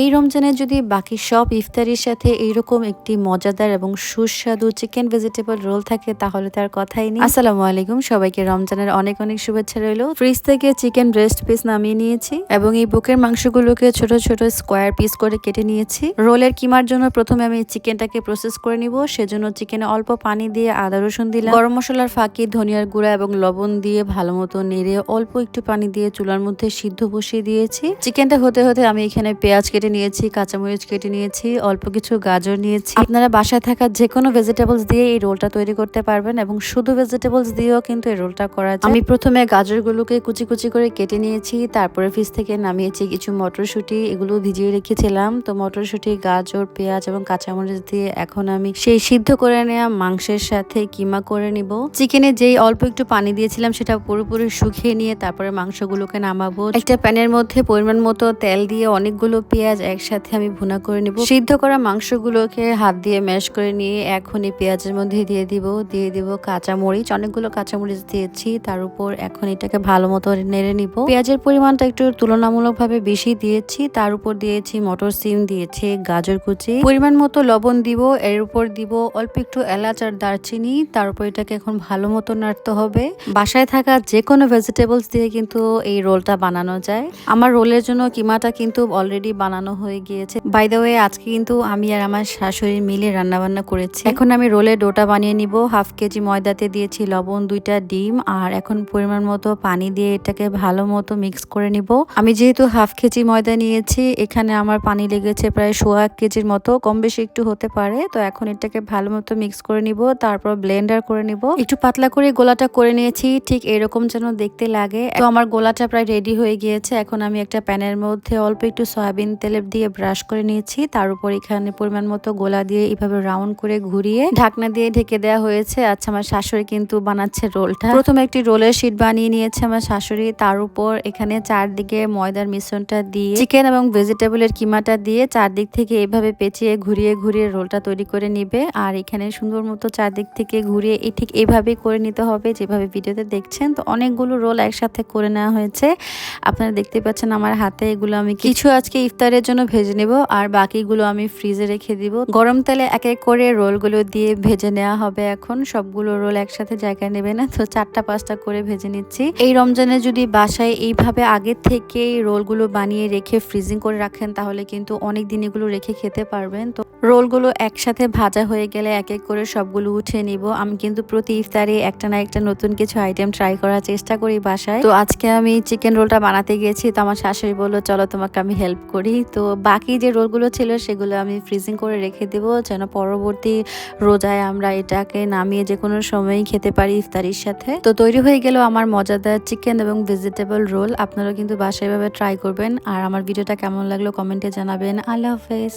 এই রমজানে যদি বাকি সব ইফতারির সাথে এইরকম একটি মজাদার এবং সুস্বাদু চিকেন ভেজিটেবল রোল থাকে, তাহলে তার কথাই নেই। আসসালামু আলাইকুম। সবাইকে রমজানের অনেক অনেক শুভেচ্ছা রইল। ফ্রিজ থেকে চিকেন ব্রেস্ট পিস নামিয়ে নিয়েছি এবং এই বুকের মাংসগুলোকে ছোট ছোট স্কোয়ার পিস করে কেটে নিয়েছি। রোলের কিমার জন্য প্রথমে আমি চিকেনটাকে প্রসেস করে নিব। সেজন্য চিকেনে অল্প পানি দিয়ে আদা রসুন দিলাম। গরম মশলার ফাঁকি, ধনিয়ার গুঁড়া এবং লবণ দিয়ে ভালো মতো নেড়ে অল্প একটু পানি দিয়ে চুলার মধ্যে সিদ্ধ বসিয়ে দিয়েছি। চিকেনটা হতে হতে আমি এখানে পেঁয়াজ নিয়েছি কাঁচামরিচ কেটে নিয়েছি অল্প কিছু গাজর নিয়েছি। আপনারা বাসায় থাকা যে কোনো ভেজিটেবলস দিয়ে এই রোলটা তৈরি করতে পারবেন এবং শুধু ভেজিটেবলস দিয়েও কিন্তু এই রোলটা করা যায়। আমি প্রথমে গাজরগুলোকে কুচি কুচি করে কেটে নিয়েছি তারপরে ফ্রিজ থেকে নামিয়েছি কিছু মটরশুঁটি এগুলো ভিজিয়ে রেখেছিলাম। তো মটরশুঁটি গাজর পেঁয়াজ এবং কাঁচামরিচ দিয়ে এখন আমি সেই সিদ্ধ করে নেওয়া মাংসের সাথে কিমা করে নিব। চিকেনে যেই অল্প একটু পানি দিয়েছিলাম সেটা পুরোপুরি শুকিয়ে নিয়ে তারপরে মাংসগুলোকে নামাবো। একটা প্যানের মধ্যে পরিমাণ মতো তেল দিয়ে অনেকগুলো পেঁয়াজ একসাথে আমি ভুনা করে নিব। সিদ্ধ করা মাংসগুলোকে হাত দিয়ে ম্যাশ করে নিয়ে এখনই পেঁয়াজের মধ্যে দিয়ে দিব। দিয়ে দিব কাঁচামরিচ। অনেকগুলো কাঁচামরিচ দিয়েছি। তার উপর এখন এটাকে ভালো মতো নেড়ে নিব। পেঁয়াজের পরিমাণটা একটু তুলনামূলকভাবে বেশি দিয়েছি। তার উপর দিয়েছি মটর সিম দিয়েছি গাজর কুচি। পরিমাণ মতো লবণ দিব। এর উপর দিব অল্প একটু এলাচ আর দারচিনি। তার উপর এটাকে এখন ভালো মতো নাড়তে হবে। বাসায় থাকা যে কোনো ভেজিটেবলস দিয়ে কিন্তু এই রোলটা বানানো যায়। আমার রোলের জন্য কিমাটা কিন্তু অলরেডি বানানো হয়ে গিয়েছে। বাই দ্য ওয়ে আজকে কিন্তু আমি আর আমার শাশুড়ি মিলে রান্না বান্না করেছি। এখন আমি রোলের ডোটা বানিয়ে নিব। হাফ কেজি ময়দাতে দিয়েছি লবণ, দুইটা ডিম, আর এখন পরিমাণ মতো পানি দিয়ে এটাকে ভালো মতো মিক্স করে নিব। আমি যেহেতু হাফ কেজি ময়দা নিয়েছি, এখানে আমার পানি লেগেছে প্রায় সোয়া এক কেজির মতো। কম বেশি একটু হতে পারে, তো এখন এটাকে ভালো মতো মিক্স করে নিব, তারপর ব্লেন্ডার করে নিব। একটু পাতলা করে গোলাটা করে নিয়েছি, ঠিক এরকম যেন দেখতে লাগে। তো আমার গোলাটা প্রায় রেডি হয়ে গিয়েছে। এখন আমি একটা প্যানের মধ্যে অল্প একটু সয়াবিন তেলে দিয়ে ব্রাশ করে নিয়েছি। তার উপর এখানে পরিমাণ মতো গোলা দিয়ে এভাবে রাউন্ড করে ঘুরিয়ে ঢাকনা দিয়ে ঢেকে দেওয়া হয়েছে। আচ্ছা আমার শাশুড়ি কিন্তু বানাচ্ছে রোলটা। প্রথমে একটি রোলের শিট বানিয়ে নিয়েছে আমার শাশুড়ি। তার উপর এখানে চারদিকে ময়দার মিশ্রণটা দিয়ে চিকেন এবং ভেজিটেবলের কিমাটা দিয়ে চারদিক থেকে এভাবে পেঁচিয়ে ঘুরিয়ে ঘুরিয়ে রোলটা তৈরি করে নিবে। আর এখানে সুন্দর মতো চারদিক থেকে ঘুরিয়ে এই ঠিক এইভাবেই করে নিতে হবে, যেভাবে ভিডিওতে দেখছেন। তো অনেকগুলো রোল একসাথে করে নেওয়া হয়েছে। আপনারা দেখতে পাচ্ছেন আমার হাতে এগুলো আমি কিছু আজকে ইফতারের জন্য ভেজে নেব। আর বাকিগুলো আমি ফ্রিজে রেখে দিব। গরম তেলে এক এক করে রোলগুলো দিয়ে ভেজে নেওয়া হবে এখন। সবগুলো রোল একসাথে জায়গায় নেবে না, তো চারটা পাঁচটা করে ভেজে নিচ্ছি। এই রমজানে যদি বাসায় এইভাবে আগে থেকেই রোলগুলো বানিয়ে রেখে ফ্রিজিং করে রাখেন, তাহলে কিন্তু অনেক দিন এগুলো রেখে খেতে পারবেন। তো রোলগুলো একসাথে ভাজা হয়ে গেলে এক এক করে সবগুলো উঠে নিব। আমি কিন্তু প্রতি ইফতারে একটা না একটা নতুন কিছু আইটেম ট্রাই করার চেষ্টা করি বাসায়। তো আজকে আমি চিকেন রোলটা বানাতে গিয়েছি তো আমার শাশুড়ি বলল, চলো তোমাকে আমি হেল্প করি। তো বাকি যে রোলগুলো ছিল সেগুলো আমি ফ্রিজিং করে রেখে দেবো, যেন পরবর্তী রোজায় আমরা এটাকে নামিয়ে যে কোনো সময়ই খেতে পারি ইফতারির সাথে। তো তৈরি হয়ে গেল আমার মজাদার চিকেন এবং ভেজিটেবল রোল আপনারা কিন্তু বাসায় ভাবে ট্রাই করবেন। আর আমার ভিডিওটা কেমন লাগল কমেন্টে জানাবেন। আল্লাহ হাফেজ।